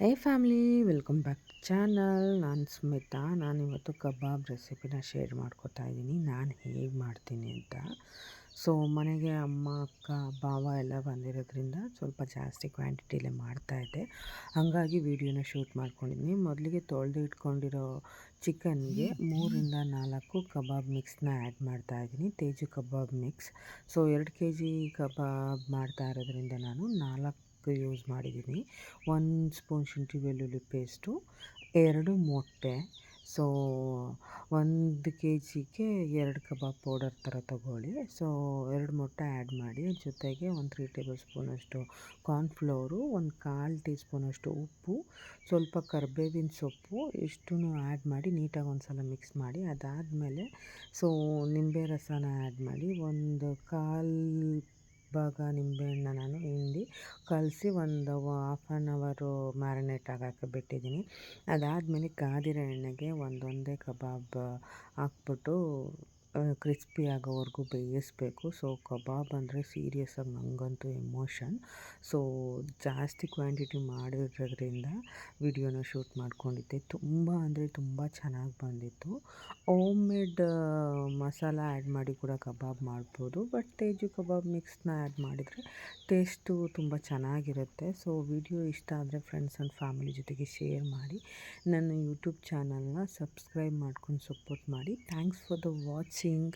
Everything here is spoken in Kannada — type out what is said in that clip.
Hey family welcome back channel ನಾನು ಸ್ಮಿತಾ. ನಾನಿವತ್ತು ಕಬಾಬ್ ರೆಸಿಪಿನ ಶೇರ್ ಮಾಡ್ಕೋತಾ ಇದ್ದೀನಿ. ನಾನು ಹೇಗೆ ಮಾಡ್ತೀನಿ ಅಂತ. ಸೊ ಮನೆಗೆ ಅಮ್ಮ, ಅಕ್ಕ, ಭಾವ ಎಲ್ಲ ಬಂದಿರೋದ್ರಿಂದ ಸ್ವಲ್ಪ ಜಾಸ್ತಿ ಕ್ವಾಂಟಿಟಿಲೇ ಮಾಡ್ತಾಯಿದ್ದೆ ಹಾಗಾಗಿ ವಿಡಿಯೋನ ಶೂಟ್ ಮಾಡ್ಕೊಂಡಿದ್ದೀನಿ. ಮೊದಲಿಗೆ ತೊಳೆದು ಇಟ್ಕೊಂಡಿರೋ ಚಿಕನ್ಗೆ ಮೂರಿಂದ ನಾಲ್ಕು ಕಬಾಬ್ ಮಿಕ್ಸ್ನ ಆ್ಯಡ್ ಮಾಡ್ತಾಯಿದ್ದೀನಿ ತೇಜು ಕಬಾಬ್ ಮಿಕ್ಸ್ ಸೊ ಎರಡು ಕೆ ಜಿ ಕಬಾಬ್ ಮಾಡ್ತಾ ಇರೋದ್ರಿಂದ ನಾನು ನಾಲ್ಕು ಯೂಸ್ ಮಾಡಿದ್ದೀನಿ ಒಂದು ಸ್ಪೂನ್ ಶುಂಠಿ ಬೆಳ್ಳುಳ್ಳಿ ಪೇಸ್ಟು ಎರಡು ಮೊಟ್ಟೆ ಸೊ ಒಂದು ಕೆ ಜಿಗೆ ಎರಡು ಕಬಾಬ್ ಪೌಡರ್ ಥರ ತಗೊಳ್ಳಿ. ಸೊ ಎರಡು ಮೊಟ್ಟೆ ಆ್ಯಡ್ ಮಾಡಿ, ಜೊತೆಗೆ ಒಂದು ತ್ರೀ ಟೇಬಲ್ ಸ್ಪೂನಷ್ಟು ಕಾರ್ನ್ಫ್ಲೋರು ಒಂದು ಕಾಲು ಟೀ ಸ್ಪೂನಷ್ಟು ಉಪ್ಪು, ಸ್ವಲ್ಪ ಕರಿಬೇವಿನ ಸೊಪ್ಪು ಇಷ್ಟೂ ಆ್ಯಡ್ ಮಾಡಿ ನೀಟಾಗಿ ಒಂದು ಸಲ ಮಿಕ್ಸ್ ಮಾಡಿ. ಅದಾದಮೇಲೆ ಸೊ ನಿಂಬೆ ರಸನ ಆ್ಯಡ್ ಮಾಡಿ, ಒಂದು ಕಾಲು ಭಾಗ ನಿಂಬೆಹಣ್ಣ ನಾನು ಹಿಂಡಿ ಕಲಸಿ ಒಂದು ಹಾಫ್ ಆನ್ ಅವರು ಮ್ಯಾರಿನೇಟ್ ಆಗೋಕ್ಕೆ ಬಿಟ್ಟಿದ್ದೀನಿ. ಅದಾದಮೇಲೆ ಕಾದಿರೋ ಎಣ್ಣೆಗೆ ಒಂದೊಂದೇ ಕಬಾಬ್ ಹಾಕ್ಬಿಟ್ಟು ಕ್ರಿಸ್ಪಿ ಆಗೋವರೆಗೂ ಬೇಯಿಸ್ಬೇಕು. ಸೊ ಕಬಾಬ್ ಅಂದರೆ ಸೀರಿಯಸ್ಸಾಗಿ ನನಗಂತೂ ಎಮೋಷನ್ ಸೊ ಜಾಸ್ತಿ ಕ್ವಾಂಟಿಟಿ ಮಾಡಿರೋದ್ರಿಂದ ವಿಡಿಯೋನ ಶೂಟ್ ಮಾಡ್ಕೊಂಡಿದ್ದೆ. ತುಂಬ ಅಂದರೆ ತುಂಬ ಚೆನ್ನಾಗಿ ಬಂದಿತ್ತು. ಓಮ್ ಮೇಡ್ ಮಸಾಲ ಆ್ಯಡ್ ಮಾಡಿ ಕೂಡ ಕಬಾಬ್ ಮಾಡ್ಬೋದು. ಬಟ್ ತೇಜು ಕಬಾಬ್ ಮಿಕ್ಸ್ನ ಆ್ಯಡ್ ಮಾಡಿದರೆ ಟೇಸ್ಟು ತುಂಬ ಚೆನ್ನಾಗಿರುತ್ತೆ. ಸೊ ವಿಡಿಯೋ ಇಷ್ಟ ಆದರೆ ಫ್ರೆಂಡ್ಸ್ ಆ್ಯಂಡ್ ಫ್ಯಾಮಿಲಿ ಜೊತೆಗೆ ಶೇರ್ ಮಾಡಿ. ನನ್ನ ಯೂಟ್ಯೂಬ್ ಚಾನಲ್ನ ಸಬ್ಸ್ಕ್ರೈಬ್ ಮಾಡ್ಕೊಂಡು ಸಪೋರ್ಟ್ ಮಾಡಿ. Thanks for the watching.